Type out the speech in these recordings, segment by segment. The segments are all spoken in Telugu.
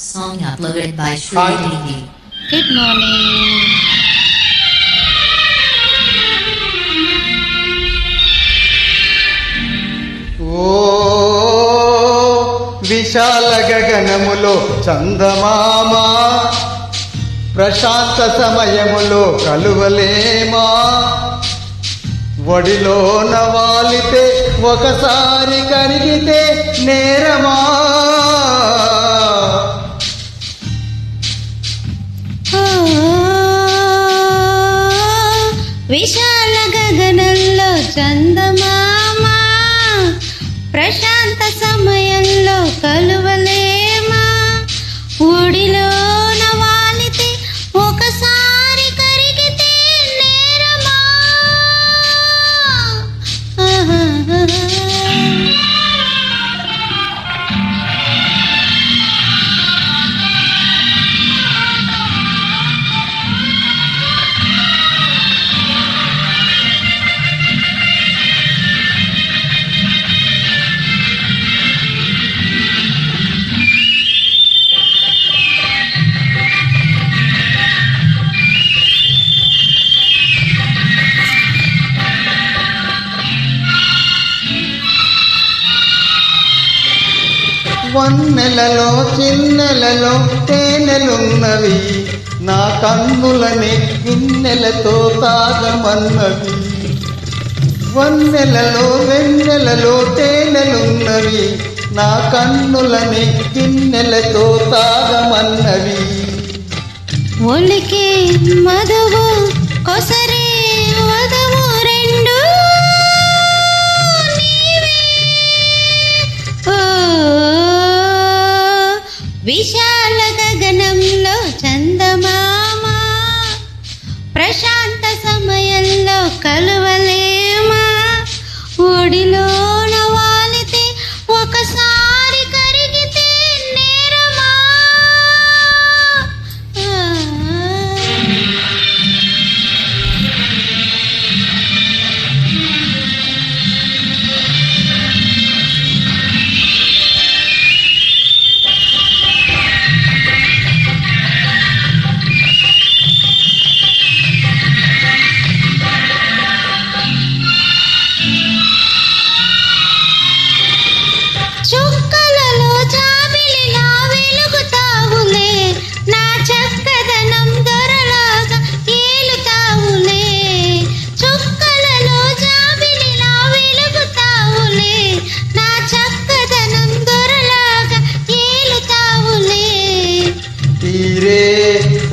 Song uploaded by Shri Hi. TV. Good morning ఓ విశాల గగనములో చందమామా ప్రశాంత సమయములో కలువలేమా ఒడిలో నవాలితే ఒకసారి కరిగితే నేరమా విశాల గగనంలో చందమామ. ప్రశాంత వన్నెలలో చిన్నెలలో తేనెలున్నవి. నా కన్నులనే గిన్నెలతో తాగమన్నవి వన్నెలలో వెన్నెలలో తేనెలున్నవి. నా కన్నులనే గిన్నెలతో తాగమన్నవి ఒలికే మధువు విశాల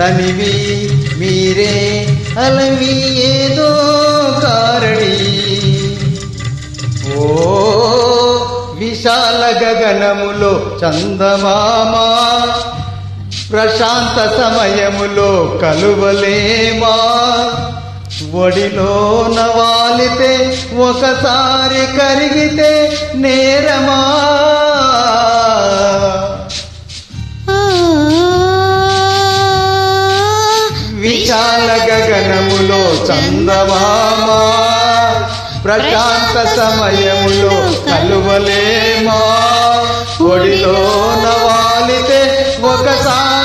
తనివి మీరే అలవి ఏదో కారణి. ఓ విశాల గగనములో చందమామా ప్రశాంత సమయములో కలువలేమా? ఒడిలో నవాలితే ఒకసారి కరిగితే నేరమా? విశాల గగనములో చందమామా ప్రశాంత సమయములో కలువలేమా? ఒడిలో నవాలితే ఒకసారి